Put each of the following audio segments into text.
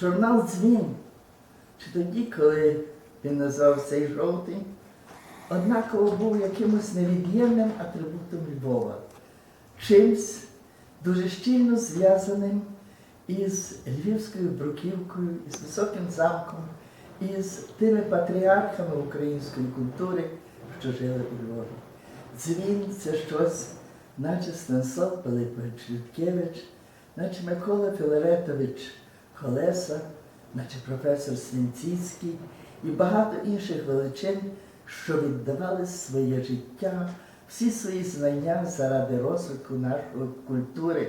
журнал Дзвін, чи тоді, коли він називався і жовтий, однаково був якимось невід'ємним атрибутом Львова, чимсь дуже щільно зв'язаним із Львівською бруківкою, із високим замком, із тими патріархами української культури, що жили у Львові. Дзвін це щось, наче Станислав Пилипович Людкевич, наче Микола Філаретович Холеса, наче професор Свінціцький і багато інших величин, що віддавали своє життя, всі свої знання заради розвитку нашої культури,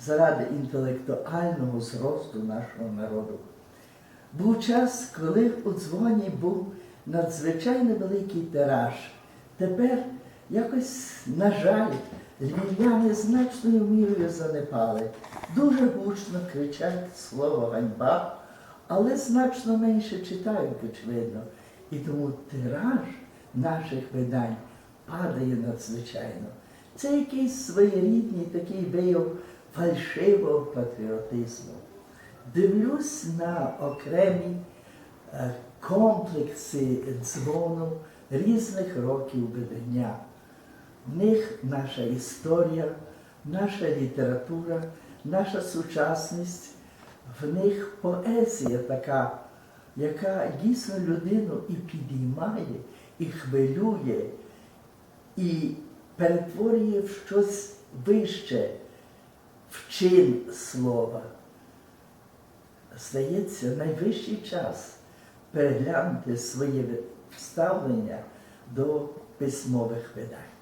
заради інтелектуального зросту нашого народу. Був час, коли у дзвоні був надзвичайно великий тираж. Тепер якось, на жаль, львів'яни значною мірою занепали. Дуже гучно кричать слово ганьба, але значно менше читають, очевидно. І тому тираж наших видань падає надзвичайно. Це якийсь своєрідний такий вияв фальшивого патріотизму. Дивлюсь на окремі е, комплекси дзвону різних років видання. В них наша історія, наша література, наша сучасність, в них поезія така, яка дійсно людину і підіймає, і хвилює, і перетворює в щось вище, в чин слова. Здається, найвищий час переглянути своє ставлення до письмових видань.